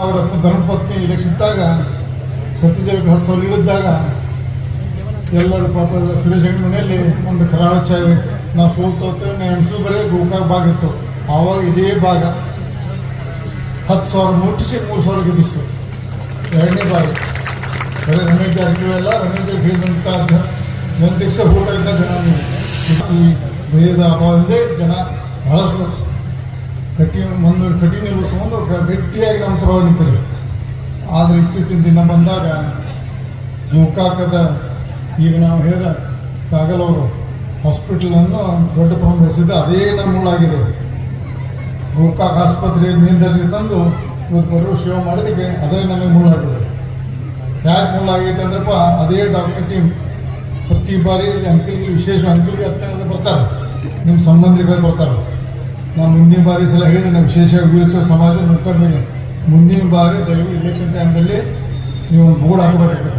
ಅವರ ಧರ್ಮಪತ್ನಿ ಇದ್ದಾಗ ಸತ್ಯಜೀವಿ ಹತ್ತು ಸಾವಿರ ಇಳಿದಾಗ, ಎಲ್ಲರೂ ಪಾಪ ಸುರೇಶ್ ಹೆಣ್ಣು ಮನೆಯಲ್ಲಿ ಒಂದು ಕರಾಳ ಚಾಯ್ ನಾವು ಸೋಲ್ತೋತೇವೆ ನಾವು ಎಣಸು ಬರೀ ಗೋಕಾಕ್ ಭಾಗ ಇತ್ತು. ಆವಾಗ ಇದೇ ಭಾಗ. ಹತ್ತು ಸಾವಿರ ಮುಟ್ಟಿಸಿ ಮೂರು ಸಾವಿರ ಗೆದ್ದಿಸ್ತು ಎರಡನೇ ಭಾಗ. ಬರೀ ರಮೇಶ್ ಜಾರಕಿಹೊಳಿ ಎಲ್ಲ ರಮೇಶ್ ಜಾರಕಿಹೊಳಿ ಹೇಳಿದಂಥ ಜನತೆಗೆ ಸಹ ಊಟ ಇದ್ದ ಜನ. ಈ ಭೇದ ಅಭಾವದಿಂದ ಜನ ಬಹಳಷ್ಟು ಕಟ್ಟಿ ಒಂದು ಕಠಿಣ ಉಳಿಸ್ಕೊಂಡು ಗಟ್ಟಿಯಾಗಿ ನಮ್ಮ ಪರವಾಗಿ ನಿಂತಿರು ಆದರೆ ಇತ್ತೀಚಿನ ದಿನ ಬಂದಾಗ ಮುಖಾಕದ ಈಗ ನಾವು ಹೇಳ ಕಾಗಲ್ ಅವರು ಹಾಸ್ಪಿಟಲನ್ನು ದೊಡ್ಡ ಪ್ರಮಾಣ ಬೆಳೆಸಿದ್ದು ಅದೇ ನಮ್ಮೂಳಾಗಿದೆ ಗೋಕಾಕ್ ಆಸ್ಪತ್ರೆ ಮೇಲ್ದರ್ಜೆಗೆ ತಂದು ಇವತ್ತು ಬರೋ ಸೇವೆ ಮಾಡೋದಕ್ಕೆ ಅದೇ ನಮಗೆ ಮೂಳಾಗಿದೆ ಯಾಕೆ ಮೂಳಾಗೈತೆ ಅಂದ್ರಪ್ಪ, ಅದೇ ಡಾಕ್ಟರ್ ಟೀಮ್. ಪ್ರತಿ ಬಾರಿ ಅಂಕಲ್ಗೆ ವಿಶೇಷ ಅಂಕಲ್ಗೆ ಅತ್ಯಂತ ಬರ್ತಾರೆ. ನಿಮ್ಮ ಸಂಬಂಧಿಕರು ಬರ್ತಾರೆ. ನಾನು ಮುಂದಿನ ಬಾರಿ ಸಲ ಹೇಳಿದೆ ನಾವು ವಿಶೇಷ ವೀರಶೈವ ಸಮಾಜ ನೋಡ್ಕೊಂಡು ಮುಂದಿನ ಬಾರಿ ದಯವಿಟ್ಟು ಇಲೆಕ್ಷನ್ ಟೈಮ್ದಲ್ಲಿ ನೀವು ಬೋರ್ಡ್ ಹಾಕಬೇಕಾಗ್ತದೆ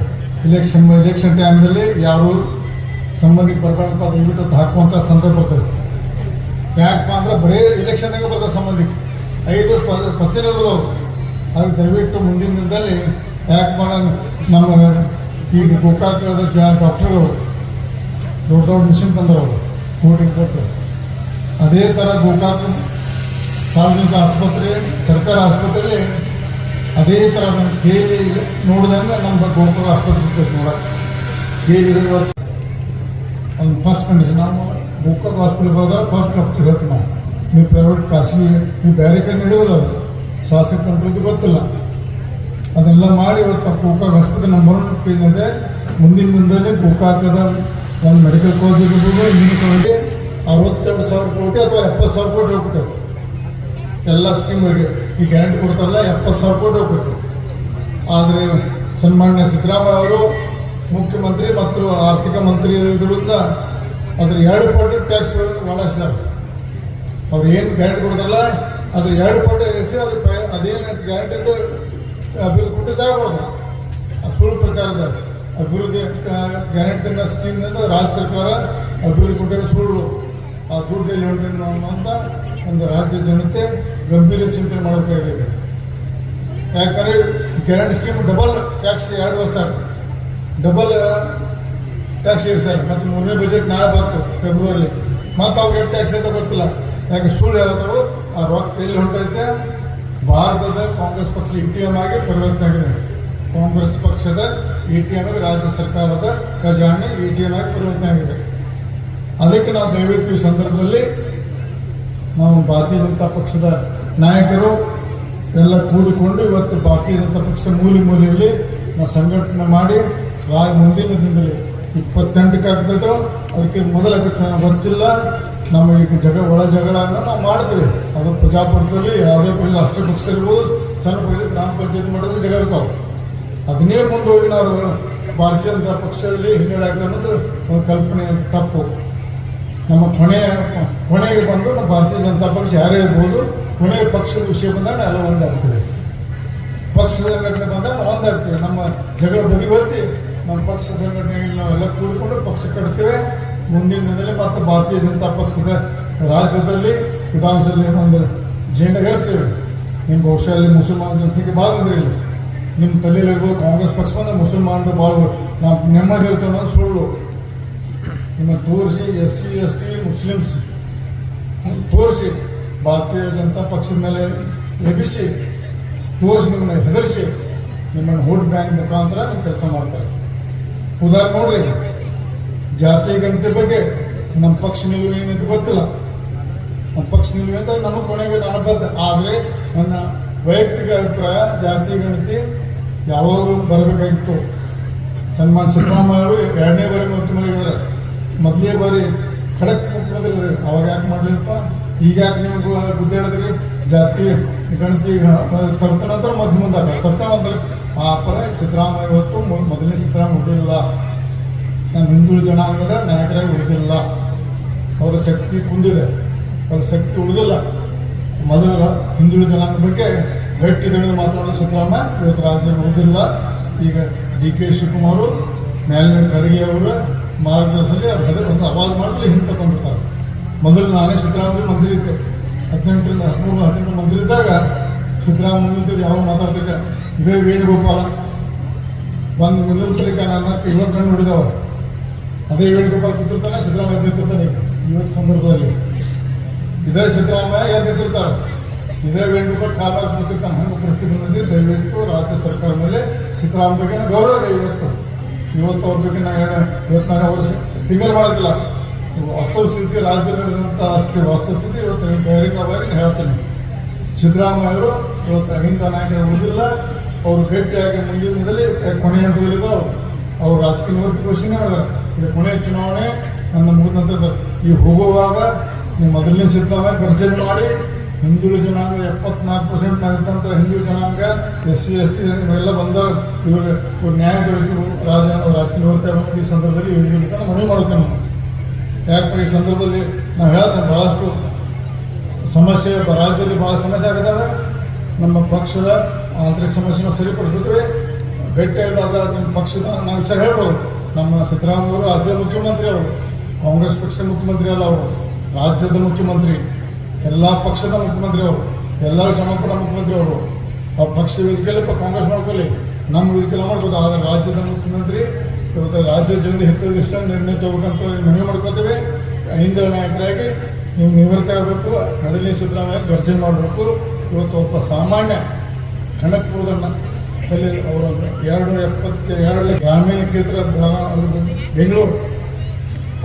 ಇಲೆಕ್ಷನ್ ಇಲೆಕ್ಷನ್ ಟೈಮ್ದಲ್ಲಿ ಯಾರು ಸಂಬಂಧಿಕ ಬರ್ಬೇಕಪ್ಪ ದಯವಿಟ್ಟು ಅದು ಹಾಕುವಂಥ ಸಂದರ್ಭ ಬರ್ತದೆ. ಯಾಕಪ್ಪ ಅಂದ್ರೆ ಬರೀ ಇಲೆಕ್ಷನ್ದಾಗ ಬರ್ತದೆ ಸಂಬಂಧಿಕ. ಐದು ಪ- ಪತ್ತಿನವರು ಅವರು. ಅದಕ್ಕೆ ದಯವಿಟ್ಟು ಮುಂದಿನ ದಿನದಲ್ಲಿ ಯಾಕೆ ಮಾಡ ನಮ್ಮ ಈಗ ಗೋಕಾಕದ ಜ ಡಾಕ್ಟರ್ಗಳು ದೊಡ್ಡ ದೊಡ್ಡ ಮಿಷನ್ ತಂದವರು, ಕೋಟಿ ಕೊಟ್ಟು ಅದೇ ಥರ ಗೋಕಾಕ್ ಸಾರ್ವಜನಿಕ ಆಸ್ಪತ್ರೆ, ಸರ್ಕಾರಿ ಆಸ್ಪತ್ರೆಯಲ್ಲಿ ಅದೇ ಥರ ನಮ್ಮ ಕೇಳಿ ನೋಡಿದಂಗೆ ನಮ್ಮ ಗೋಕಾಕ್ ಆಸ್ಪತ್ರೆ ಸಿಗ್ತೈತೆ ನೋಡಕ್ಕೆ ಕೇಳಿ ಇರೋದು ಒಂದು ಫಸ್ಟ್ ಕಂಡೀಷನ್ ನಾವು ಗೋಕಾಕ್ ಆಸ್ಪತ್ರೆ ಹೋದ್ರೆ ಫಸ್ಟ್ ಡಾಕ್ಟರ್ ಹೇಳ್ತೀವಿ ನಾವು. ನೀವು ಪ್ರೈವೇಟ್ ಖಾಸಗಿ, ನೀವು ಬೇರೆ ಕಡೆ ನಡೆಯೋದಿಲ್ಲ ಅದು. ಶಾಸಕ ಕಂಟ್ರೋಲ್ದು ಗೊತ್ತಿಲ್ಲ. ಅದೆಲ್ಲ ಮಾಡಿ ಇವತ್ತು ಗೋಕಾಕ್ ಆಸ್ಪತ್ರೆ ನಂಬರ್ ಒನ್ ಪೇಜ್ ಮುಂದಿನ ದಿನದಲ್ಲಿ ಗೋಕಾಕದ ಒಂದು ಮೆಡಿಕಲ್ ಕಾಲೇಜ್ ಇರ್ಬೋದು ಇಂಜಿನಿಯರ್ ಕಾಲೇಜ್ ಅರವತ್ತೆರಡು ಸಾವಿರ ಕೋಟಿ ಅಥವಾ ಎಪ್ಪತ್ತು ಸಾವಿರ ಕೋಟಿ ಹೋಗ್ತದೆ. ಎಲ್ಲ ಸ್ಕೀಮ್ಗಳಿಗೆ ಈ ಗ್ಯಾರಂಟಿ ಕೊಡ್ತಾರಲ್ಲ, ಎಪ್ಪತ್ತು ಸಾವಿರ ಕೋಟಿ ಹೋಗ್ತದೆ. ಆದರೆ ಸನ್ಮಾನ್ಯ ಸಿದ್ದರಾಮಯ್ಯ ಅವರು, ಮುಖ್ಯಮಂತ್ರಿ ಮತ್ತು ಆರ್ಥಿಕ ಮಂತ್ರಿ ಇದರಿಂದ ಅದ್ರ ಎರಡು ಪಟ್ಟು ಟ್ಯಾಕ್ಸ್ ಮಾಡಿಸಿದ್ದಾರೆ ಅವ್ರು ಏನು ಗ್ಯಾರಂಟಿ ಕೊಡ್ತಾರಲ್ಲ, ಅದ್ರ ಎರಡು ಪಟ್ಟು ಎಸಿ ಅದ್ರ ಅದೇನು ಗ್ಯಾರಂಟಿ ಗ್ಯಾರಂಟಿದ್ದು ಅಭಿವೃದ್ಧಿ ಕೊಟ್ಟಿದ್ದಾಗ ಕೊಡೋದು ಸುಳ್ಳು ಪ್ರಚಾರದ ಅಭಿವೃದ್ಧಿ ಗ್ಯಾರಂಟಿನ ಸ್ಕೀಮ್ನಿಂದ ರಾಜ್ಯ ಸರ್ಕಾರ ಅಭಿವೃದ್ಧಿ ಕೊಟ್ಟಿರೋ ಸುಳ್ಳು. ಆ ಎಲ್ಲಿ ಹೊಂಟಿನ ಅಂತ ಒಂದು ರಾಜ್ಯ ಜನತೆ ಗಂಭೀರ ಚಿಂತನೆ ಮಾಡಬೇಕಾಗಿದೆ ಯಾಕಂದ್ರೆ ಕೆರೆಂಟ್ ಸ್ಕೀಮ್ ಡಬಲ್ ಟ್ಯಾಕ್ಸ್ ಎರಡು ವರ್ಷ ಡಬಲ್ ಟ್ಯಾಕ್ಸ್ ಸರ್, ಮತ್ತು ಮೂರನೇ ಬಜೆಟ್ ನಾಳೆ ಬಂತು ಫೆಬ್ರವರಿ ಮತ್ತು ಅವ್ರಿಗೆ ಟ್ಯಾಕ್ಸ್ ಅಂತ ಗೊತ್ತಿಲ್ಲ. ಯಾಕೆ ಸುಳ್ಳು ಹೇಳ್ತಾರೋ ಆ ರೊಕ್ಕ ಎಲ್ಲಿ ಹೊಂಟೈತೆ? ಭಾರತದ ಕಾಂಗ್ರೆಸ್ ಪಕ್ಷ ಇ ಟಿ ಎಂ ಆಗಿ ಪರಿವರ್ತನೆ ಆಗಿದೆ. ಕಾಂಗ್ರೆಸ್ ಪಕ್ಷದ ಇ ಟಿ ಎಂ ರಾಜ್ಯ ಸರ್ಕಾರದ ಖಜಾನೆ ಇ ಟಿ ಎಂ ಆಗಿ ಪರಿವರ್ತನೆ ಆಗಿದೆ. ಅದಕ್ಕೆ ನಾವು ದಯವಿಟ್ಟು ಈ ಸಂದರ್ಭದಲ್ಲಿ ನಾವು ಭಾರತೀಯ ಜನತಾ ಪಕ್ಷದ ನಾಯಕರು ಎಲ್ಲ ಕೂಡಿಕೊಂಡು ಇವತ್ತು ಭಾರತೀಯ ಜನತಾ ಪಕ್ಷ ಮೂಲೆ ಮೂಲೆಯಲ್ಲಿ ನಾವು ಸಂಘಟನೆ ಮಾಡಿ ರಾಯ ಮುಂದಿನ ದಿನದಲ್ಲಿ ಇಪ್ಪತ್ತೆಂಟಕ್ಕೆ ಆಗ್ತದೋ ಅದಕ್ಕೆ ಮೊದಲ ಚುನಾವಣೆ ಗೊತ್ತಿಲ್ಲ ನಮ್ಮ ಈಗ ಜಗ, ಒಳ ಜಗಳನ್ನ ನಾವು ಮಾಡ್ತೀವಿ ಅದು ಪ್ರಜಾಪ್ರಭುತ್ವದಲ್ಲಿ ಯಾವುದೇ ಪಕ್ಷ ರಾಷ್ಟ್ರ ಪಕ್ಷ ಇರ್ಬೋದು, ಸಣ್ಣ ಪಕ್ಷ, ಗ್ರಾಮ ಪಂಚಾಯತ್ ಮಾಡೋದು ಜಗಳ ಇರ್ತಾವೆ. ಅದನ್ನೇ ಮುಂದೆ ಹೋಗಿ ನಾವು ಭಾರತೀಯ ಜನತಾ ಪಕ್ಷದಲ್ಲಿ ಹಿನ್ನಡೆ ಅನ್ನೋದು ಒಂದು ಕಲ್ಪನೆ ಅಂತ ತಪ್ಪು. ನಮ್ಮ ಕೊನೆಯ, ಕೊನೆಗೆ ಬಂದು ನಮ್ಮ ಭಾರತೀಯ ಜನತಾ ಪಕ್ಷ ಯಾರೇ ಇರ್ಬೋದು, ಕೊನೆಯ ಪಕ್ಷದ ವಿಷಯ ಬಂದಾಗ ಎಲ್ಲ ಒಂದಾಗ್ತದೆ ಪಕ್ಷದ ಸಂಘಟನೆ ಬಂದಾಗ ನಾವು ಒಂದಾಗ್ತೇವೆ ನಮ್ಮ ಜಗಳ ಬದಿಗೊತ್ತಿ ನಮ್ಮ ಪಕ್ಷ ಸಂಘಟನೆಯಲ್ಲಿ ನಾವೆಲ್ಲ ಕೂಡಿಕೊಂಡು ಪಕ್ಷ ಕಟ್ತೇವೆ. ಮುಂದಿನ ದಿನದಲ್ಲಿ ಮತ್ತು ಭಾರತೀಯ ಜನತಾ ಪಕ್ಷದ ರಾಜ್ಯದಲ್ಲಿ ವಿಧಾನಸಭೆಯಲ್ಲಿ ಒಂದು ಜೆಂಡಗೇರಿಸ್ತೇವೆ ನಿಮ್ಮ ಬಹುಶಃ ಅಲ್ಲಿ ಮುಸಲ್ಮಾನ ಜನಸಂಖ್ಯೆ ಭಾಳ ಇದ್ರಿಲ್ಲ ನಿಮ್ಮ ತಲೆಯಲ್ಲಿರ್ಬೋದು ಕಾಂಗ್ರೆಸ್ ಪಕ್ಷ ಬಂದರೆ ಮುಸಲ್ಮಾನರು ಭಾಳ ನಾವು ನೆಮ್ಮದಿ ಇರ್ತೇವೆ ಅನ್ನೋದು ಸುಳ್ಳು. ನಿಮ್ಮ ತೋರಿಸಿ S C, S T, Muslims. ತೋರಿಸಿ. ಭಾರತೀಯ ಜನತಾ ಪಕ್ಷದ ಮೇಲೆ ಎಬ್ಬಿಸಿ, ತೋರಿಸಿ ನಿಮ್ಮನ್ನ ಹೆದರಿಸಿ ನಿಮ್ಮನ್ನು ವೋಟ್ ಬ್ಯಾಂಕ್ ಮುಖಾಂತರ ನೀವು ಕೆಲಸ ಮಾಡ್ತಾರೆ. ಉದಾಹರಣೆ ನೋಡ್ರಿ, ಜಾತಿ, ಗಣತಿ ಬಗ್ಗೆ ನಮ್ಮ ಪಕ್ಷ ನಿಲುವು ಏನಿದೆ ಗೊತ್ತಿಲ್ಲ. ನಮ್ಮ ಪಕ್ಷ ನಿಲುವು ಅಂತ ನನಗೆ ಕೊನೆಗೆ ನಾನು ಬದ್ಧ. ಆದರೆ ನನ್ನ ವೈಯಕ್ತಿಕ ಅಭಿಪ್ರಾಯ, ಜಾತಿ, ಗಣತಿ ಯಾವಾಗಲೂ ಬರಬೇಕಾಗಿತ್ತು. ಸನ್ಮಾನ್ ಸಿದ್ದರಾಮಯ್ಯ ಅವರು ಎರಡನೇ ಬಾರಿ ಮುಖ್ಯಮಂತ್ರಿ ಮೊದಲನೇ ಬಾರಿ ಖಡಕ್ ಇದ್ದಾರೆ ಅವಾಗ ಯಾಕೆ ಮಾಡಿರಪ್ಪ ಈಗ ಯಾಕೆ ನೀವು ಗುದ್ದಾಡಿದ್ರಿ ಜಾತಿ, ಗಣತಿ ತರ್ತ ಅಂದ್ರೆ ಮದ್ ಮುಂದಾಗ ತರ್ತ ಅಂದ್ರೆ ಆ ಪರ ಸಿದ್ದರಾಮಯ್ಯ ಮೊ- ಮೊದಲನೇ ಸಿದ್ದರಾಮಯ್ಯ ಉಳಿದಿಲ್ಲ. ನಾನು ಹಿಂದೂ ಜನಾಂಗದ ನಾಯಕರಾಗಿ ಉಳಿದಿಲ್ಲ. ಅವರ ಶಕ್ತಿ ಕುಂದಿದೆ. ಅವ್ರ ಶಕ್ತಿ ಉಳಿದಿಲ್ಲ. ಮೊದಲ ಹಿಂದುಳಿದ ಜನಾಂಗ ಬಗ್ಗೆ ಗಟ್ಟಿ ತಿಳಿದು ಮಾತನಾಡೋ ಸಿದ್ದರಾಮಯ್ಯ ಇವತ್ತು ರಾಜ್ಯದಲ್ಲಿ ಉಳಿದಿಲ್ಲ. ಈಗ ಡಿ ಕೆ ಶಿವಕುಮಾರು ಮೇಲಿನ ಖರ್ಗೆ ಅವರ ಮಾರ್ಗದರ್ಶನದಲ್ಲಿ ಅವ್ರು ಹೆದರ್ ಒಂದು ಅವಾಜ್ ಮಾಡಲಿ ಹಿಂದೆ ತಗೊಂಡಿರ್ತಾರೆ ಮೊದಲು ನಾನೇ ಸಿದ್ದರಾಮಯ್ಯ ಮಂದಿರ ಇದ್ದೆ. ಹದಿನೆಂಟರಿಂದ ಹದಿಮೂರು ಹದಿನೆಂಟು ಮಂದಿರ ಇದ್ದಾಗ ಸಿದ್ದರಾಮಯ್ಯ ಯಾವ ಮಾತಾಡ್ತಿದ್ದ ಇವೇ ವೇಣುಗೋಪಾಲ. ಒಂದು ಮುಂದಿನ ನನ್ನ ಇವತ್ತು ಕಣ್ಣು ನೋಡಿದವ. ಅದೇ ವೇಣುಗೋಪಾಲ್ ಕೂತಿರ್ತಾನೆ, ಸಿದ್ದರಾಮಯ್ಯ ನಿಂತಿರ್ತಾನೆ ಇವತ್ತು ಸಂದರ್ಭದಲ್ಲಿ. ಇದೇ ಸಿದ್ದರಾಮಯ್ಯ ನಿಂತಿರ್ತಾರೆ. ಇದೇ ವೇಣುಗೋಪಾಲ್ ಕಾಲ ಕೂತಿರ್ತಾನೆ. ಹಂಗೆ ಪರಿಸ್ಥಿತಿ ಬಂದಿದ್ದು ದಯವಿಟ್ಟು ರಾಜ್ಯ ಸರ್ಕಾರ ಮೇಲೆ ಸಿದ್ದರಾಮಯ್ಯ ಗೌರವ ಇದೆ ಇವತ್ತು. ಇವತ್ತು ಅವ್ರ ಬಗ್ಗೆ ನಾನು ಹೇಳ ಇವತ್ತು ನಾನು ಅವರು ತಿಂಗಳು ಮಾಡೋದಿಲ್ಲ. ವಾಸ್ತವ ಸ್ಥಿತಿ ರಾಜ್ಯ ನಡೆದಂಥ ಸ್ಥಿ- ವಾಸ್ತವ ಸ್ಥಿತಿ, ಇವತ್ತು ಬಹಿರಂಗವಾಗಿ ಹೇಳ್ತೀನಿ. ಸಿದ್ದರಾಮಯ್ಯ ಅವರು ಇವತ್ತು ಅಹಿಂದ ನಾಯಕರು ಉಳಿದಿಲ್ಲ ಅವರು ಗಟ್ಟಿಯಾಗಿ ಮುಂದಿನ ದಿನದಲ್ಲಿ ಕೊನೆಯ ಹಂತದಲ್ಲಿ ಅವರು ಅವರು ರಾಜಕೀಯ ನಿವೃತ್ತಿ ಘೋಷಣೆ ಮಾಡಿದ್ದಾರೆ ಇದು ಕೊನೆಯ ಚುನಾವಣೆ ನನ್ನ ಮುಗಿದಂಥದ್ದು ಈ ಹೋಗುವಾಗ ನೀವು ಮೊದಲನೇ ಸಿದ್ದರಾಮಯ್ಯ ಪರಿಚಯ ಮಾಡಿ. ಹಿಂದುಳಿದ ಜನಾಂಗ ಎಪ್ಪತ್ನಾಲ್ಕು ಪರ್ಸೆಂಟ್ ನಾಗಿದ್ದಂಥ ಹಿಂದೂ ಜನಾಂಗ, ಎಸ್ ಸಿ, ಎಸ್ ಟಿ ಇವೆಲ್ಲ ಬಂದಾಗ ಇವರು ಇವ್ರು ನ್ಯಾಯ ದೊರಕಿದ್ರು ರಾಜ, ರಾಜಕೀಯ ಹೋಗ್ತಾ ಈ ಸಂದರ್ಭದಲ್ಲಿ ಇವರಿಗೆ ಮನವಿ ಮಾಡುತ್ತೇನೆ ನಾನು ಯಾಕೆ ಈ ಸಂದರ್ಭದಲ್ಲಿ ನಾವು ಹೇಳ್ತೇನೆ ಭಾಳಷ್ಟು ಸಮಸ್ಯೆ, ರಾಜ್ಯದಲ್ಲಿ ಭಾಳ ಸಮಸ್ಯೆ ಆಗಿದ್ದಾವೆ ನಮ್ಮ ಪಕ್ಷದ ಆಂತರಿಕ ಸಮಸ್ಯೆನ ಸರಿಪಡಿಸಿದ್ವಿ ಗಟ್ಟಿಯಾಗಿದ್ದಾದ್ರೆ ನಮ್ಮ ಪಕ್ಷದ ನಾವು ವಿಚಾರ ಹೇಳ್ಬೋದು. ನಮ್ಮ ಸಿದ್ದರಾಮಯ್ಯ ಅವರು ರಾಜ್ಯದ ಮುಖ್ಯಮಂತ್ರಿ ಅವರು, ಕಾಂಗ್ರೆಸ್ ಪಕ್ಷದ ಮುಖ್ಯಮಂತ್ರಿ ಅಲ್ಲ ಅವರು, ರಾಜ್ಯದ ಮುಖ್ಯಮಂತ್ರಿ. ಎಲ್ಲ ಪಕ್ಷದ ಮುಖ್ಯಮಂತ್ರಿ ಅವರು ಎಲ್ಲರೂ ಶ್ರಮಪಟ್ಟ ಮುಖ್ಯಮಂತ್ರಿ ಅವರು. ಅವ್ರ ಪಕ್ಷ ವೇದಿಕೆಯಲ್ಲಿ ಕಾಂಗ್ರೆಸ್ ಮಾಡ್ಕೊಳ್ಳಿ. ನಮ್ಮ ವೇದಿಕೆಲ್ಲ ಮಾಡ್ಬೋದು ಆದರೆ ರಾಜ್ಯದ ಮುಖ್ಯಮಂತ್ರಿ, ಇವತ್ತು ರಾಜ್ಯ ಹೆತ್ತದ ಹಿತದೃಷ್ಟ ನಿರ್ಣಯ ತಗೋಬೇಕಂತ ಮನವಿ ಮಾಡ್ಕೋತೇವೆ. ಹಿಂದೆ ನಾಯಕರಾಗಿ ನೀವು ನಿವೃತ್ತಿ ಆಗಬೇಕು ಮೊದಲನೇ ಸಿದ್ದರಾಮಯ್ಯ ಗರ್ಜನೆ ಮಾಡಬೇಕು. ಇವತ್ತು ಒಬ್ಬ ಸಾಮಾನ್ಯ ಕನಕಪುರದನ್ನ ಅಲ್ಲಿ ಅವರು ಎರಡು ಎಪ್ಪತ್ತ ಎರಡು ಗ್ರಾಮೀಣ ಕ್ಷೇತ್ರ ಬೆಂಗಳೂರು.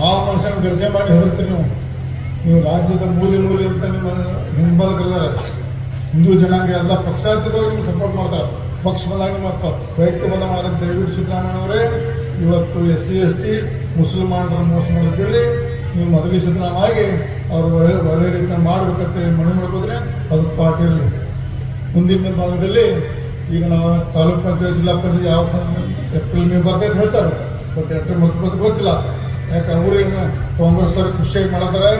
ಆ ಮನುಷ್ಯನ ಗರ್ಜೆ ಮಾಡಿ ಹೆದರ್ತೀರಿ ನೀವು. ನೀವು ರಾಜ್ಯದ ಮೂಲೆ ಮೂಲೆ ಅಂತ ನಿಮ್ಮ ಹಿಂಬಾಲಕರಿದ್ದಾರೆ ಹಿಂದೂ ಜನಾಂಗ ಎಲ್ಲ ಪಕ್ಷಾತೀತವಾಗಿ ನಿಮ್ಗೆ ಸಪೋರ್ಟ್ ಮಾಡ್ತಾರೆ. ಪಕ್ಷ ಬಂದಾಗ ಮತ್ತು ವೈಯಕ್ತಿಕ ಬಂದಾಗ ಮಾಡೋದಕ್ಕೆ ದಯವಿಟ್ಟು ಸಿದ್ದರಾಮಯ್ಯವರೇ ಇವತ್ತು ಎಸ್ ಸಿ, ಎಸ್ ಟಿ ಮುಸಲ್ಮಾನರ ಮೋಸ ಮಾಡೋದ್ರಲ್ಲಿ ನೀವು ಮದುವೆ ಸಿದ್ದರಾಮಯ್ಯಾಗಿ ಅವರು ಒಳ್ಳೆ ಒಳ್ಳೆ ರೀತಿಯ ಮಾಡಬೇಕಂತ ಮನವಿ ಮಾಡ್ಕೋದ್ರೆ ಅದು ಪಾರ್ಟಿ ಇರಲಿ. ಮುಂದಿನ ಭಾಗದಲ್ಲಿ ಈಗ ನಾವು ತಾಲೂಕು ಪಂಚಾಯತ್, ಜಿಲ್ಲಾ ಪಂಚಾಯತ್ ಯಾವ ಏಪ್ರಿಲ್ ಮೇ ಬರ್ತೈತೆ ಹೇಳ್ತಾರೆ. ಬಟ್ ಎಷ್ಟು ಮತ್ತೆ ಗೊತ್ತಿಲ್ಲ. ಯಾಕೆ ಅವ್ರೇನು ಕಾಂಗ್ರೆಸ್ ಅವ್ರಿಗೆ ಖುಷಿಯಾಗಿ ಮಾಡತಾರೆ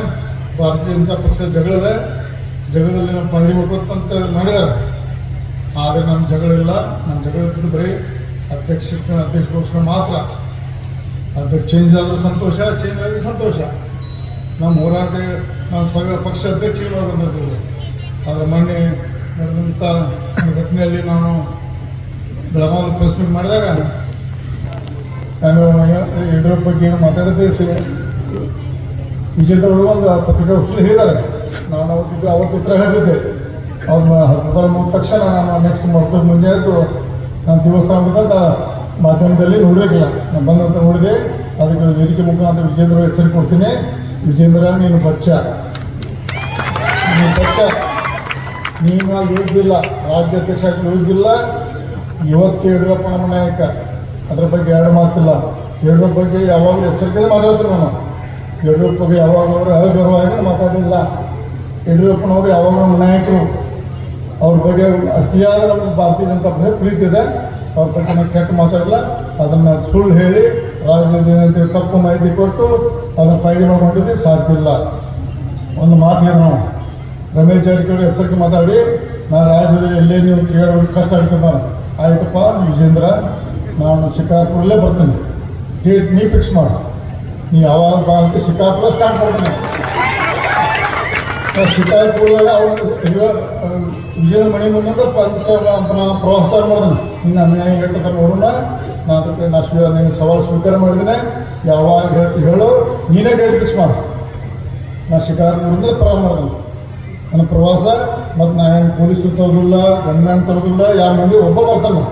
ಭಾರತೀಯ ಜನತಾ ಪಕ್ಷ ಜಗಳದ, ಜಗಳದಲ್ಲಿ ನಮ್ಮ ಪದವಿ ಮಾಡ್ಕೊತಂತ ಮಾಡಿದ್ದಾರೆ ಆದರೆ ನಮ್ಮ ಜಗಳಿಲ್ಲ. ನಮ್ಮ ಜಗಳ ಬರೀ ಅಧ್ಯಕ್ಷ ಶಿಕ್ಷಣ ಅಧ್ಯಕ್ಷಗೋಸ್ಕರ ಮಾತ್ರ. ಅದಕ್ಕೆ ಚೇಂಜ್ ಆದರೂ ಸಂತೋಷ ಚೇಂಜ್ ಆದರೆ ಸಂತೋಷ. ನಮ್ಮ ಹೋರಾಟ ನಮ್ಮ ಪಕ್ಷ ಅಧ್ಯಕ್ಷ ಬಂದದ್ದು ಆದರೆ ಮೊನ್ನೆ ನಡೆದಂಥ ಘಟನೆಯಲ್ಲಿ ನಾನು ಬೆಳಗಾವಿ ಪ್ರೆಸ್ ಮೀಟ್ ಮಾಡಿದಾಗ ಯಡಿಯೂರಪ್ಪ ಬಗ್ಗೆ ಏನು ಮಾತಾಡಿದ್ದೆ ಅವರು ಒಂದು ಪತ್ರಿಕಾಗೋಷ್ಠಿ ಹೇಳಿದ್ದಾರೆ. ನಾನು ಅವತ್ತಿದ್ರೆ ಅವತ್ತು ಉತ್ತರ ಹೇಳ್ತಿದ್ದೆ. ಅವ್ರನ್ನ ಹತ್ತಿರ ಮುಗಿದ ತಕ್ಷಣ ನಾನು ನೆಕ್ಸ್ಟ್ ಮರ್ತದ ಮುಂಜೆ ಎದ್ದು ನಾನು ದೇವಸ್ಥಾನ ಬಿದ್ದಂತ ಮಾಧ್ಯಮದಲ್ಲಿ ನೋಡಿರಲಿಲ್ಲ ನಾನು ಬಂದಂತ ನೋಡಿದೆ. ಅದಕ್ಕೆ ವೇದಿಕೆ ಮುಖಾಂತರ ವಿಜೇಂದ್ರ ಎಚ್ಚರಿಕೆ ಕೊಡ್ತೀನಿ. ವಿಜೇಂದ್ರ, ನೀನು ಬಚ್ಚ ನೀನು ಬಚ್ಚ ನೀನು ಯೋಗ್ಯಿಲ್ಲ ರಾಜ್ಯ ಅಧ್ಯಕ್ಷ ಯೋಗ್ಯಿಲ್ಲ ಇವತ್ತು ಯಡಿಯೂರಪ್ಪ ನಮ್ಮ ನಾಯಕ. ಅದ್ರ ಬಗ್ಗೆ ಎರಡು ಮಾತಿಲ್ಲ. ಯಡಿಯೂರಪ್ಪ ಬಗ್ಗೆ ಯಾವಾಗಲೂ ಎಚ್ಚರಿಕೆ ಮಾತಾಡ್ತೀನಿ ನಾನು. ಯಡಿಯೂರಪ್ಪ ಬಗ್ಗೆ ಯಾವಾಗ ಅವರು ಅಗೌರವಾಗಿ ಮಾತಾಡಿಲ್ಲ. ಯಡಿಯೂರಪ್ಪನವರು ಯಾವಾಗ ನಮ್ಮ ನಾಯಕರು, ಅವ್ರ ಬಗ್ಗೆ ಅತಿಯಾದ ನಮ್ಮ ಭಾರತೀಯ ಜನತಾ ಪಕ್ಷ ಪ್ರೀತಿದೆ ಅವ್ರ ಬಗ್ಗೆ ನಾನು ಕೆಟ್ಟ ಮಾತಾಡಲ್ಲ. ಅದನ್ನು ಸುಳ್ಳು ಹೇಳಿ ರಾಜ್ಯದ ಜನತೆ ತಪ್ಪು ಮಾಹಿತಿ ಕೊಟ್ಟು ಅದನ್ನು ಫೈದೆ ಮಾಡ್ಕೊಂಡಿದ್ದು, ಸಾಧ್ಯ ಇಲ್ಲ. ಒಂದು ಮಾತು ನಾವು ರಮೇಶ್ ಜಾರಕಿಹೊಳಿ ಎಚ್ಚರಿಕೆ ಮಾತಾಡಿ, ನಾನು ರಾಜ್ಯದಲ್ಲಿ ಎಲ್ಲೇ ನೀವು ತಿರುಗಾಡೋದು ಕಷ್ಟ ಆಗ್ತದೆ ನಾನು. ಆಯ್ತಪ್ಪ, ವಿಜೇಂದ್ರ, ನಾನು ಶಿಕಾರ್ಪುರಲ್ಲೇ ಬರ್ತೀನಿ. ಡೇಟ್ ನೀ ಫಿಕ್ಸ್ ಮಾಡು. ನೀ ಯಾವಾಗ ಬಾ ಅಂತ ಸಿಕ್ಕಾಪುರ ಸ್ಟಾರ್ಟ್ ಮಾಡ್ತೀನಿ ಶಿಕಾರ್ಪುರದಾಗ ಅವಳು ವಿಜಯ ಮಣಿ ಮುಂದೆ ಪಂಚ ಅಂತ ಪ್ರವಾಸ ಪ್ರೋತ್ಸಾಹ ಮಾಡಿದನು ಇನ್ನು ಅನ್ಯಾಯ ಹೇಳ್ತಕ್ಕ ನೋಡೋಣ ನಾ ಅದಕ್ಕೆ ನಾ ಸ್ವೀ ನೀನು ಸವಾಲು ಸ್ವೀಕಾರ ಮಾಡಿದ್ದೀನಿ ಯಾವಾಗ ಹೇಳ್ತಿ ಹೇಳು ನೀನೇ ಡೇಟ್ ಫಿಕ್ಸ್ ಮಾಡು ನಾ ಶಿಕಾರ್ಪುರದಿಂದ ಪ್ರಾರಂಭ ಮಾಡಿದೆ ನನ್ನ ಪ್ರವಾಸ ಮತ್ತು ನಾನು ಪೊಲೀಸರು ತರೋದಿಲ್ಲ ಗಂಡನ ತರೋದಿಲ್ಲ ಯಾರು ಮಂದಿ ಒಬ್ಬ ಬರ್ತಾನೆ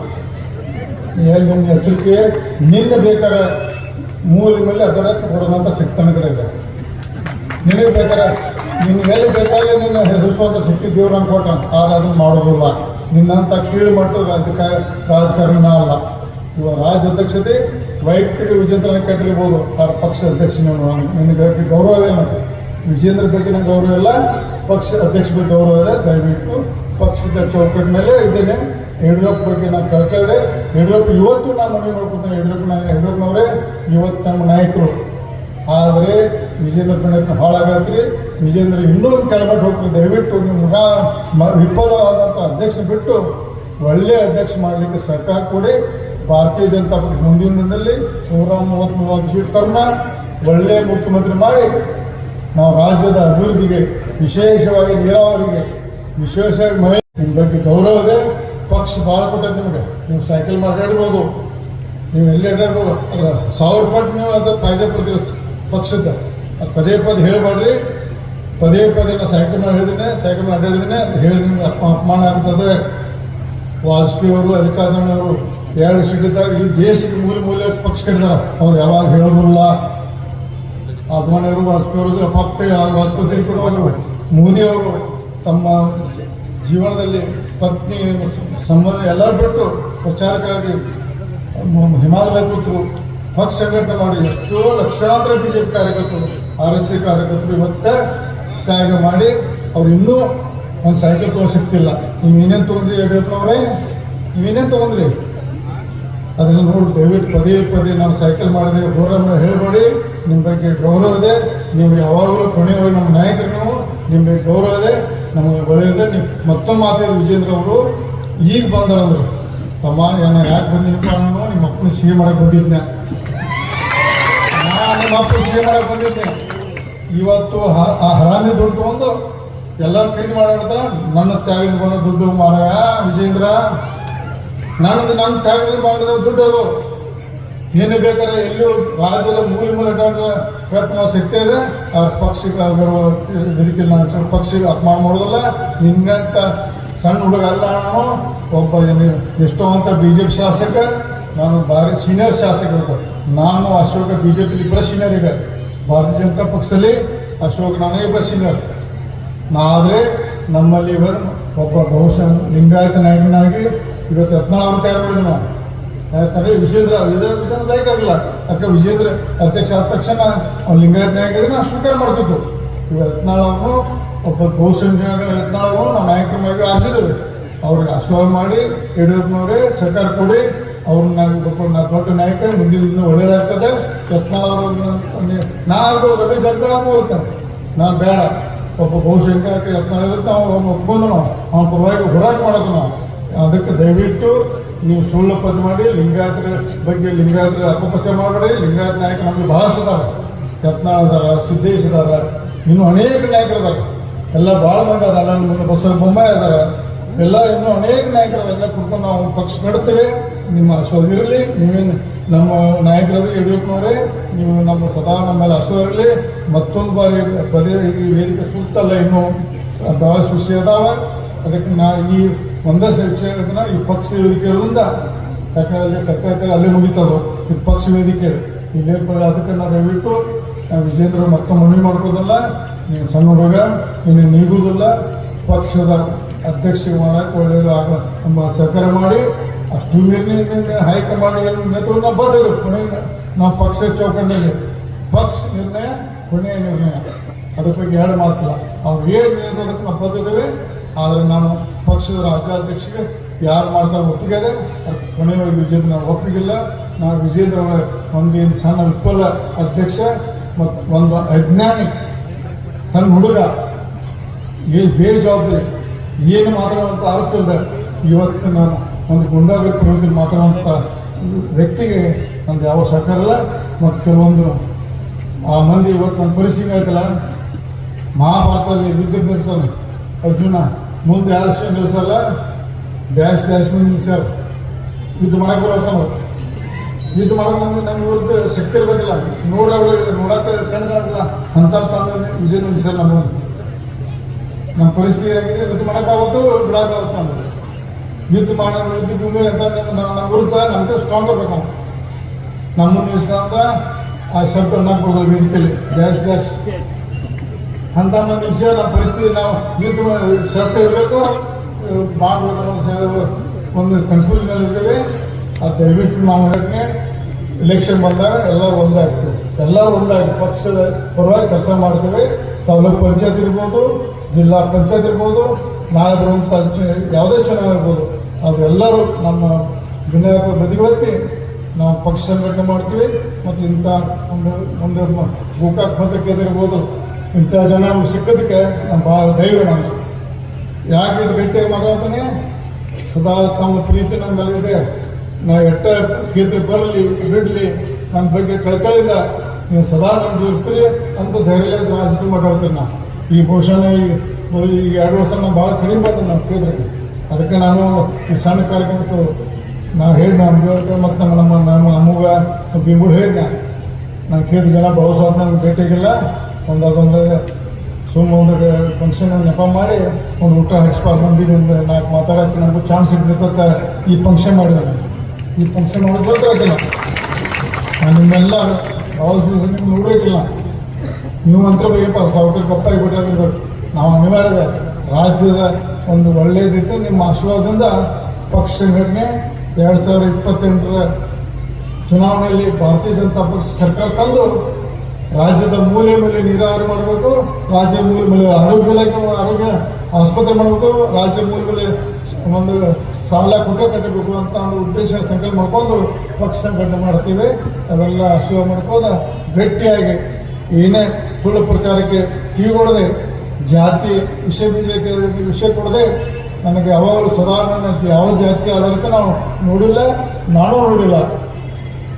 ಹೇಳಿ ಬಂದು ಎಚ್ಚರಿಕೆ ನಿನ್ನೆ ಬೇಕಾರೆ ಮೂಲೆ ಮೇಲೆ ಅಡ್ಡಾಡಕ್ಕೆ ಕೊಡೋದಂತ ಶಕ್ತಿ ಕಡೆ ಇದೆ. ನಿನಗೆ ಬೇಕಾರೆ ಮೇಲೆ ಬೇಕಾದ್ರೆ ನಿನ್ನ ಹೆದರಿಸುವಂಥ ಶಕ್ತಿ ದೇವ್ರು ಕೊಟ್ಟ ಆದ್ರೆ ಅದನ್ನು ಮಾಡೋದಿಲ್ಲ. ನಿನ್ನಂಥ ಕೀಳು ಮಟ್ಟದ ರಾಜಕಾರ ರಾಜಕಾರಣ ಅಲ್ಲ. ಇವ ಅಧ್ಯಕ್ಷತೆ ವೈಯಕ್ತಿಕ ವಿಜೇಂದ್ರನ ಕಟ್ಟಿರ್ಬೋದು. ಆ ಪಕ್ಷ ಅಧ್ಯಕ್ಷ ನಿನಗೆ ಗೌರವ ಇಲ್ಲ ವಿಜೇಂದ್ರ ಬಗ್ಗೆ ನಂಗೆ ಗೌರವ ಇಲ್ಲ. ಪಕ್ಷ ಅಧ್ಯಕ್ಷ ಬಗ್ಗೆ ಗೌರವ ಇದೆ. ದಯವಿಟ್ಟು ಪಕ್ಷದ ಚೌಕಟ್ಟಿನಲ್ಲೇ ಇದ್ದೇನೆ. ಯಡಿಯೂರಪ್ಪ ಬಗ್ಗೆ ನಾನು ಕಳ್ಕೊಳ್ಳದೆ ಯಡಿಯೂರಪ್ಪ ಇವತ್ತು ನಾನು ಮನವಿ ಮಾಡ್ಕೊತೇನೆ ಯಡಿಯೂರಪ್ಪ ಯಡಿಯೂರಪ್ಪನವರೇ, ಇವತ್ತು ನಮ್ಮ ನಾಯಕರು. ಆದರೆ ವಿಜೇಂದ್ರ ಪ್ರಯತ್ನ ಹಾಳಾಗತ್ರಿ ವಿಜೇಂದ್ರ ಇನ್ನೂ ಕೆಳಮಟ್ಟ ಹೋಗ್ತಾರೆ. ದಯವಿಟ್ಟು ನಿಮ್ಮ ಮುಖ ಮ ವಿಫಲವಾದಂಥ ಅಧ್ಯಕ್ಷ ಬಿಟ್ಟು ಒಳ್ಳೆಯ ಅಧ್ಯಕ್ಷ ಮಾಡಲಿಕ್ಕೆ ಸರ್ಕಾರ ಕೊಡಿ. ಭಾರತೀಯ ಜನತಾ ಪಕ್ಷ ಮುಂದಿನ ದಿನದಲ್ಲಿ ನೂರ ಮೂವತ್ತ್ ಮೂವತ್ತು ಸೀಟ್ ತರ್ಮ. ಒಳ್ಳೆಯ ಮುಖ್ಯಮಂತ್ರಿ ಮಾಡಿ ನಾವು ರಾಜ್ಯದ ಅಭಿವೃದ್ಧಿಗೆ, ವಿಶೇಷವಾಗಿ ನೀರಾವರಿಗೆ, ವಿಶೇಷವಾಗಿ ಮಹಿಳೆ ನಿಮ್ಮ ಬಗ್ಗೆ ಗೌರವ ಇದೆ. ಪಕ್ಷ ಭಾಳ ಕೊಟ್ಟದ್ದು ನಿಮಗೆ. ನೀವು ಸೈಕಲ್ ಮಾತಾಡ್ಬೋದು ನೀವು ಎಲ್ಲಿ ಅಡ್ಡಾಡ್ಬೋದು ಅದರ ಸಾವಿರ ಪಟ್ಟು ನೀವು ಅದರ ಕಾಯ್ದೆ ಕೊಡ್ತೀರ ಪಕ್ಷದ ಅದು ಪದೇ ಪದೇ ಹೇಳಬೇಡ್ರಿ. ಪದೇ ಪದೇ ನಾನು ಸೈಕಲ್ ಮಾಡಿ ಹೇಳಿದ್ದೀನಿ ಸೈಕಲ್ ಮಾಡಿ ಅಡ್ಡಾಡಿದ್ದೀನಿ ಅಂತ ಹೇಳಿ ನಿಮ್ಗೆ ಅಪ ಅಪಮಾನ ಆಗ್ತದೆ. ವಾಜಪೇಯಿ ಅವರು ಅಧಿಕಾರದವರು ಎರಡು ಸಿಟ್ಟಿದ್ದಾಗ ಈ ದೇಶಕ್ಕೆ ಮೂಲೆ ಮೂಲೆ ಪಕ್ಷ ಕಟ್ಟಿದಾರೆ. ಅವ್ರು ಯಾವಾಗ ಹೇಳೋದಿಲ್ಲ. ಅದ್ವಾನಿಯವರು ವಾಜಪೇಯಿ ಅವರು ಪಕ್ಕ ವಾಜಪೇಯಿ ತಿಳ್ಕೊಂಡು ಹೋದರು. ಮೋದಿ ಅವರು ತಮ್ಮ ಜೀವನದಲ್ಲಿ ಪತ್ನಿ, ಸಂಬಂಧ ಎಲ್ಲ ಬಿಟ್ಟು ಪ್ರಚಾರಕ್ಕಾಗಿ ಹಿಮಾಲಯ ಕೂತರು ಪಕ್ಷ ಸಂಘಟನೆ ಮಾಡಿ ಎಷ್ಟೋ ಲಕ್ಷಾಂತರ ಬಿ ಜೆ ಕಾರ್ಯಕರ್ತರು, ಆರ್ ಎಸ್ ಸಿ ಕಾರ್ಯಕರ್ತರು ಇವತ್ತ ತ್ಯಾಗ ಮಾಡಿ, ಅವ್ರು ಇನ್ನೂ ಒಂದು ಸೈಕಲ್ ತೊಗೊಂಡು ನೀವು ಏನೇನು ತೊಗೊಂಡ್ರಿ ಯಡಿಯೂರಪ್ಪನವ್ರೆ ನೀವೇನೇನು ತೊಗೊಂಡ್ರಿ? ಅದನ್ನು ನೋಡಿ, ದಯವಿಟ್ಟು ಪದೇ ಪದೇ ನಾನು ಸೈಕಲ್ ಮಾಡಿದೆ, ಹೋರಾಟ ಹೇಳಬೇಡಿ. ನಿಮ್ಮ ಬಗ್ಗೆ ಗೌರವ ಇದೆ. ನೀವು ಯಾವಾಗಲೂ ಕೊನೆಯವರೆಗೆ ನಮ್ಮ ನಾಯಕರು ನೀವು ನಿಮಗೆ ಗೌರವ ಇದೆ, ನಮಗೆ ಒಳ್ಳೆಯದೆ ನೀವು ಮತ್ತೊಮ್ಮೆ ಮಾತಾಡಿದ ವಿಜೇಂದ್ರ ಅವರು. ಈಗ ಬಂದರಂದ್ರು ತಮ್ಮ ನಾನು ಯಾಕೆ ಬಂದಿನಪ್ಪ ನಾನು ನಿಮ್ಮ ಅಪ್ಪನ ಸಿಹಿ ಮಾಡಕ್ಕೆ ಬಂದಿದ್ದೆ ನಾನು ನಿಮ್ಮ ಅಪ್ಪನ ಸಿಹಿ ಮಾಡಕ್ಕೆ ಬಂದಿದ್ದೆ. ಇವತ್ತು ಆ ಹರಾಮಿ ದುಡ್ಡು ಬಂದು ಎಲ್ಲ ಖರೀದಿ ಮಾಡಾಡ್ತಾರ ನನ್ನ ತ್ಯಾಗದಿಂದ ಬಂದ ದುಡ್ಡು ಮಾರಾಯ, ವಿಜೇಂದ್ರ. ನನ್ನದು ನನ್ನ ತ್ಯಾಗದಿಂದ ಮಾಡಿದ ದುಡ್ಡು ಅದು. ಏನು ಬೇಕಾದ್ರೆ ಎಲ್ಲೂ ರಾಜ್ಯದ ಮೂಲೆ ಮೂಲೆ ಪ್ರಯತ್ನ ಶಕ್ತಿ ಇದೆ. ಆ ಪಕ್ಷಕ್ಕೆ ಬರುವ ವೇದಿಕೆ ನಾನು ಪಕ್ಷಿಗೆ ಅಪಮಾನ ಮಾಡೋದಿಲ್ಲ ನಿನ್ನಂತ ಸಣ್ಣ ಹುಡುಗ ಅಲ್ಲ ನಾನು. ಒಬ್ಬ ಏನು- ಎಷ್ಟೋ ಅಂತ ಬಿ ಜೆ ಪಿ ಶಾಸಕ, ನಾನು ಭಾರಿ ಸೀನಿಯರ್ ಶಾಸಕ. ನಾನು ಅಶೋಕ ಬಿ ಜೆ ಪಿಲಿ ಇಬ್ಬರ ಸೀನಿಯರ್ ಈಗ. ಭಾರತೀಯ ಜನತಾ ಪಕ್ಷದಲ್ಲಿ ಅಶೋಕ್ ನಾನೇ ಇಬ್ಬರ ಸೀನಿಯರ್ ಆದರೆ ನಮ್ಮಲ್ಲಿ ಇವರು ಒಬ್ಬ ಬಹುಶಃ ಲಿಂಗಾಯತ ನಾಯಕನಾಗಿ ಇವತ್ತು ಅವರು ತಯಾರು ಮಾಡಿದ್ವಿ ನಾವು ಯಾಕಂದ್ರೆ ವಿಜೇಂದ್ರ ವಿಜಯ ವಿಜೇಂದ್ರ ಆಗಿಲ್ಲ ಯಾಕೆ ವಿಜೇಂದ್ರ ಅಧ್ಯಕ್ಷ ಆದ ತಕ್ಷಣ ಅವ್ನು ಲಿಂಗಾಯತ ನಾಯಕರಿಗೆ ನಾವು ಸ್ವೀಕಾರ ಮಾಡ್ತಿದ್ವು ಈಗ ಯತ್ನಾಳ್ ಅವರು ಒಬ್ಬ ಬಹುಸಂಖ್ಯಾತ ಅವರು ನಾವು ಮಾಡಿ ಆರಿಸಿದ್ದೇವೆ. ಅವ್ರಿಗೆ ಆಶೀರ್ವಾದ ಮಾಡಿ, ಯಡಿಯೂರಪ್ಪನವರೇ ಸರ್ಕಾರ ಕೊಡಿ. ಅವ್ರನ್ನ ನಾವು ನಾ- ದೊಡ್ಡ ನಾಯಕ, ಮುಂದಿನ ದಿನ ಒಳ್ಳೇದಾಗ್ತದೆ. ಯತ್ನಾಳ್ ಅವ್ರನ್ನ ನಾ ಆಗ್ಬೋದು, ರಮೇಶ್ ಜಾರಕಿಹೊಳಿ ಆಗ್ಬೋದು ನಾನು ಬೇಡ. ಒಬ್ಬ ಬಹುಸಂಖ್ಯಾತ ಯತ್ನಾಳ ಇರುತ್ತೆ, ಅವ್ನು ಒಪ್ಕೊಂಡು ನಾವು. ಅವನ ಪರವಾಗಿ ಹೋರಾಟ ಮಾಡೋದು ನಾವು. ಅದಕ್ಕೆ ದಯವಿಟ್ಟು ನೀವು ಸುಳ್ಳು ಪದ ಮಾಡಿ, ಲಿಂಗಾಯತರ ಬಗ್ಗೆ ಲಿಂಗಾಯತರ ಅಪಪ್ರಚಾರ ಮಾಡಬೇಡಿ. ಲಿಂಗಾಯತ ನಾಯಕ ನಮಗೆ ಬಹಳಷ್ಟು ಅದಾರ ಯತ್ನಾಳ್ ಅದಾರ ಸಿದ್ದೇಶ್ ಅದಾರ ಇನ್ನೂ ಅನೇಕ ನಾಯಕರು ಎಲ್ಲ ಭಾಳ ಮಂದಿ ಅದಾರ. ಮುಂದೆ ಬಸವ ಬೊಮ್ಮಾಯಿ ಅದಾರ. ಎಲ್ಲ ಇನ್ನೂ ಅನೇಕ ನಾಯಕರು ಅದೆಲ್ಲ ಕುಡ್ಕೊಂಡು ನಾವು ಪಕ್ಷ ನಡುತ್ತೇವೆ ನಿಮ್ಮ ಸೋದಿರಲಿ ನೀವೇನು ನಮ್ಮ ನಾಯಕರಾದ್ರೆ ಯಡಿಯೂರಪ್ಪನವರೇ, ನೀವು ನಮ್ಮ ಸದಾ ಮೇಲೆ ಆಶೀರ್ವಾದ ಇರಲಿ. ಮತ್ತೊಂದು ಬಾರಿ ಪದೇ ಈ ವೇದಿಕೆ ಸುತ್ತಲ್ಲ ಇನ್ನೂ. ಭಾಳ ವಿಷಯ ಅದಾವ. ಅದಕ್ಕೆ ನಾ ಈ ಒಂದೇ ಶಿಕ್ಷಕನ ಈ ಪಕ್ಷ ವೇದಿಕೆ ಇರೋದ್ರಿಂದ ಯಾಕಂದ್ರೆ ಸರ್ಕಾರಕ್ಕೆ ಅಲ್ಲೇ ಮುಗಿತದು ಇದು ಪಕ್ಷ ವೇದಿಕೆ. ಇಲ್ಲೇ ಪ- ಅದಕ್ಕೆ ನಾ ದಯವಿಟ್ಟು ನಾವು ವಿಜೇಂದ್ರ ಮತ್ತೆ ಮನವಿ ಮಾಡ್ಕೋದಲ್ಲ ನೀವು ಸಣ್ಣ ಹುಡುಗ, ಇನ್ನು ನೀಗುವುದಿಲ್ಲ. ಪಕ್ಷದ ಅಧ್ಯಕ್ಷ ಮಾಡಕ್ಕೆ ಒಳ್ಳೆಯದು ಆಗ ಸಹಕಾರ ಮಾಡಿ ಅಷ್ಟು ನಿರ್ಣಯ ಹೈಕಮಾಂಡ್ ಏನು ನೇತೃತ್ವ ನಾವು ಬರ್ತದೆ ಕೊನೆಗೆ ನಾವು ಪಕ್ಷ ಚೌಕಟ್ಟಿನಲ್ಲಿ. ಪಕ್ಷ ನಿರ್ಣಯ, ಕೊನೆಯ ನಿರ್ಣಯ. ಅದ್ರ ಬಗ್ಗೆ ಎರಡು ಮಾತಿಲ್ಲ. ಅವ್ರು ಏನು ನಿರ್ಣಯದಕ್ಕೆ ನಾವು ಬದ್ದಿದ್ದೇವೆ, ಆದರೆ ನಾನು ಪಕ್ಷದ ರಾಜ್ಯಾಧ್ಯಕ್ಷಗೆ ಯಾರು ಮಾಡ್ತಾರೆ ಒಪ್ಪಿಗೆ ಕೊನೆ ಕೊನೆಯವರೆಗೆ ವಿಜೇಂದ್ರ ನಾವು ಒಪ್ಪಿಗಿಲ್ಲ ನಾವು ವಿಜೇಂದ್ರ ಅವರ ಒಂದೇನು ಸಣ್ಣ ವಿಫಲ ಅಧ್ಯಕ್ಷ ಮತ್ತು ಒಂದು ಅಜ್ಞಾನಿ ಸಣ್ಣ ಹುಡುಗ. ಏನು ಬೇರೆ ಜವಾಬ್ದಾರಿ. ಏನು ಮಾತಾಡುವಂಥ ಅರ್ಥ ಇಲ್ಲ. ಇವತ್ತು ನಾನು ಒಂದು ಗುಂಡಾಗಿ ಪ್ರವೃತ್ತಿ ಮಾತಾಡುವಂಥ ವ್ಯಕ್ತಿಗೆ ನಂದು ಯಾವ ಸಹಕಾರ ಇಲ್ಲ. ಮತ್ತು ಕೆಲವೊಂದು ಆ ಮಂದಿ ಇವತ್ತು ನನ್ನ ಪರಿಸ್ಥಿತಿ ಆಯ್ತಲ್ಲ ಮಹಾಭಾರತದಲ್ಲಿ ಯುದ್ಧ ನಿಲ್ತಾನೆ ಅರ್ಜುನ ಮುಂದೆ ಯಾರು ನಿಲ್ಸಲ್ಲ ಡ್ಯಾಶ್ ಡ್ಯಾಶ್ ಮುಂದೆ ನಿಲ್ಸ್ಯಾರ ಯುದ್ಧ ಮಾಡಕ್ಕೆ ಬರತ್ತಾನ ಯುದ್ಧ ಮಾಡಕ್ಕೆ ನಮ್ಗೆ ನಮ್ಗೆ ಇವ್ರದ್ದು ಶಕ್ತಿ ಇರಬೇಕಲ್ಲ. ನೋಡೋರು, ನೋಡಕ್ಕೆ ಚಂದ ಆಗಲ್ಲ ಅಂತ ತಂದು ವಿಜಯ ನಿಲ್ಸಲ್ಲ ನಮ್ಮ ನಮ್ಮ ಪರಿಸ್ಥಿತಿ ಏನಾಗಿದೆ ಯುದ್ಧ ಮಾಡೋಕ್ಕಾಗುತ್ತೋ ಬಿಡೋಕ್ಕಾಗುತ್ತೋ ಅಂದ್ರೆ ಯುದ್ಧ ಮಾಡೋ, ಯುದ್ಧ ಭೂಮಿ ಅಂತ ನಮ್ಮ ನಮ್ಮ ವಿರುದ್ಧ ನಮ್ಗೆ ಸ್ಟ್ರಾಂಗ್ ಇರ್ಬೇಕು ನಾವು ನಮ್ಮನ್ನು ನಿಲ್ಲಿಸಿದಂತ ಆ ಶಬ್ದ ಅನ್ನಕ್ಕೆ ಬರೋದಿಲ್ಲ ವೇದಿಕೆಯಲ್ಲಿ. ಡ್ಯಾಶ್ ಡ್ಯಾಶ್ ಅಂತ ಒಂದು ವಿಷಯ ನಮ್ಮ ಪರಿಸ್ಥಿತಿ ನಾವು ಯುದ್ಧ ಶಾಸ್ತ್ರ ಇಡಬೇಕು ಮಾಡಬೇಕು ಅನ್ನೋ ಸ- ಒಂದು ಇದ್ದೇವೆ. ಅದು ದಯವಿಟ್ಟು ನಾವು ಹೇಳ್ತೀನಿ ಎಲೆಕ್ಷನ್ ಬಂದಾಗ ಎಲ್ಲರೂ ಒಂದಾಗ್ತೀವಿ. ಎಲ್ಲರೂ ಒಂದಾಗಿ, ಪಕ್ಷದ ಪರವಾಗಿ ಕೆಲಸ ಮಾಡ್ತೇವೆ. ತಾಲೂಕು ಪಂಚಾಯತ್ ಇರ್ಬೋದು, ಜಿಲ್ಲಾ ಪಂಚಾಯತ್ ಇರ್ಬೋದು, ನಾಳೆ ಬರುವಂಥ ಯಾವುದೇ ಚುನಾವಣೆ ಇರ್ಬೋದು ಅದು ಎಲ್ಲರೂ ನಮ್ಮ ವಿನಯ ಬದಿಗೊತ್ತಿ ನಾವು ಪಕ್ಷ ಸಂಘಟನೆ ಮಾಡ್ತೀವಿ. ಮತ್ತು ಇಂಥ ಒಂದು ಒಂದು ಗೋಕಾಕ್ ಮತಕ್ಕೆ ಇರ್ಬೋದು. ಇಂಥ ಜನ ನಮ್ಗೆ ಸಿಕ್ಕೋದಕ್ಕೆ ನಮ್ಮ ಭಾಳ ಧೈರ್ಯ ನಮ್ಗೆ. ಯಾಕೆ ಇಟ್ಟು ಗಟ್ಟಿಯಾಗಿ ಮಾತಾಡ್ತಾನೆ ಸದಾ ತಮ್ಮ ಪ್ರೀತಿ ನನ್ನ ಮೇಲಿದೆ ನಾವು ಎಟ್ಟ ಕೀರ್ತಿ ಬರಲಿ, ಬಿಡಲಿ ನನ್ನ ಬಗ್ಗೆ ಕಳ್ಕಳಿಂದ ನೀವು ಸದಾ ನಮ್ಮ ಇರ್ತೀರಿ ಅಂತ ಧೈರ್ಯ ರಾಜಕೀಯ ಮಾತಾಡ್ತೀನಿ ನಾ ಈ ಬಹುಶಃ ಈ ಎರಡು ವರ್ಷ ನಾನು ಭಾಳ ಕಡಿಮೆ ಬಂದೆ ನಮ್ಮ ಕೇಂದ್ರಕ್ಕೆ ಅದಕ್ಕೆ ನಾನು ಈ ಸಣ್ಣ ಕಾರ್ಯಕ್ರಮಕ್ಕೆ ನಾವು ಹೇಳಿ ನಮ್ಮ ಮತ್ತು ನಮ್ಮ ನಮ್ಮ ನಮ್ಮ ಅಮ್ಮಗ ಬಿಂಬುಡು ಹೇಳಿದ್ದೆ. ನಾನು ಕೇಳಿದ ಜನ ಬಳಸೋದು ನನಗೆ ಭೇಟಿಯಾಗಿಲ್ಲ ಒಂದು ಅದೊಂದು ಸುಮ್ಮ ಒಂದು ಫಂಕ್ಷನ್ ನೆಪ ಮಾಡಿ ಒಂದು ಊಟ ಹಾಕ್ಸ್ಪ ಮಂದಿಗೆ ಒಂದು ನಾಲ್ಕು ಮಾತಾಡೋಕೆ ನಮಗೂ ಚಾನ್ಸ್ ಸಿಗ್ತೈತ ಈ ಫಂಕ್ಷನ್ ಮಾಡಿದ್ವಿ ಈ ಫಂಕ್ಷನ್ ಮಾಡೋದು ಗೊತ್ತಿರೋಕ್ಕಿಲ್ಲ ನಿಮ್ಮೆಲ್ಲ ನೋಡಿರಕ್ಕಿಲ್ಲ ನೀವು ಮಂತ್ರ ಬೇಯಪ್ಪ ಸಾವಿರ ಕಪ್ಪಾಗಿ ಬಿಟ್ಟಿರ್ಬೇಕು ನಾವು ಅನಿವಾರ್ಯ ರಾಜ್ಯದ ಒಂದು ಒಳ್ಳೆಯದಿತ್ತು ನಿಮ್ಮ ಆಶೀರ್ವಾದದಿಂದ ಪಕ್ಷ ಸಂಘಟನೆ ಎರಡು ಸಾವಿರದ ಇಪ್ಪತ್ತೆಂಟರ ಚುನಾವಣೆಯಲ್ಲಿ ಭಾರತೀಯ ಜನತಾ ಪಕ್ಷ ಸರ್ಕಾರ ತಂದು ರಾಜ್ಯದ ಮೂಲೆ ಮೇಲೆ ನೀರಾವರಿ ಮಾಡಬೇಕು ರಾಜ್ಯ ಮೂಲೆ ಮೇಲೆ ಆರೋಗ್ಯ ಇಲಾಖೆ, ಆರೋಗ್ಯ ಆಸ್ಪತ್ರೆ ಮಾಡಬೇಕು ರಾಜ್ಯ ಮೂಲ ಮೇಲೆ ಒಂದು ಸಾಲ ಕೊಟ್ಟ ಕಟ್ಟಬೇಕು ಅಂತ ಉದ್ದೇಶ ಸಂಕಲ್ಪ ಮಾಡ್ಕೊಂಡು ಪಕ್ಷ ಸಂಘಟನೆ ಮಾಡ್ತೀವಿ. ಅವೆಲ್ಲ ಶಿವ ಮಾಡ್ಕೋದ ಗಟ್ಟಿಯಾಗಿ ಏನೇ ಸುಳ್ಳು ಪ್ರಚಾರಕ್ಕೆ ಕಿವಿಗೊಡದೆ ಜಾತಿ ವಿಷಯ ಬೀಜಕ್ಕೆ ವಿಷಯ ಕೊಡದೆ, ನನಗೆ ಯಾವಾಗಲೂ ಸದಾ ಯಾವ ಜಾತಿ ಆಧಾರಿತ ನಾವು ನೋಡಿಲ್ಲ, ನಾನು ನೋಡಿಲ್ಲ.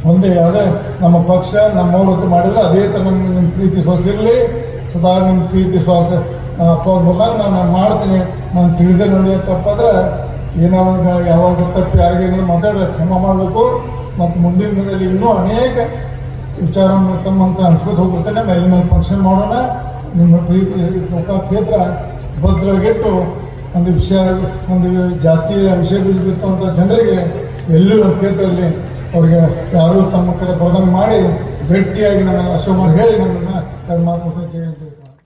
ಒಂದೇ ಯಾವುದೇ ನಮ್ಮ ಪಕ್ಷ ನಮ್ಮವ್ರ ಹೊತ್ತು ಮಾಡಿದ್ರೆ ಅದೇ ಥರ ನಮ್ಮ ನಿಮ್ಮ ಪ್ರೀತಿ ಇರಲಿ. ಸದಾ ನಿಮ್ಮ ಪ್ರೀತಿ ಶ್ವಾಸ ಅಪ್ಪ ಬಂದಾಗ ನಾನು ಮಾಡ್ತೀನಿ. ನಾನು ತಿಳಿದೇ ನನಗೆ ತಪ್ಪಾದ್ರೆ ಏನೋ ಯಾವಾಗ ತಪ್ಪು ಯಾರಿಗೇನಾದ್ರು ಮಾತಾಡ್ರೆ ಕ್ಷಮ ಮಾಡಬೇಕು. ಮತ್ತು ಮುಂದಿನ ದಿನದಲ್ಲಿ ಇನ್ನೂ ಅನೇಕ ವಿಚಾರವನ್ನು ತಮ್ಮಂತ ಹಂಚ್ಕೊತ ಹೋಗ್ಬಿಡ್ತೇನೆ. ಮೇಲೆ ಮೇಲೆ ಫಂಕ್ಷನ್ ಮಾಡೋಣ. ನಿಮ್ಮ ಪ್ರೀತಿ ಕ್ಷೇತ್ರ ಭದ್ರಾಗಿಟ್ಟು ಒಂದು ವಿಷಯ, ಒಂದು ಜಾತಿಯ ವಿಷಯ ಬೀಜಬಿತ್ತಂಥ ಜನರಿಗೆ ಎಲ್ಲೂ ನಮ್ಮ ಕ್ಷೇತ್ರದಲ್ಲಿ ಅವ್ರಿಗೆ ಯಾರೂ ತಮ್ಮ ಕಡೆ ಬರದಂಗೆ ಮಾಡಿ, ಗಟ್ಟಿಯಾಗಿ ಅಶೋಕ್ ಮಾಡಿ ಹೇಳಿ ನನ್ನನ್ನು ಎರಡು ಮಾತು ಜಯ ಜಯ.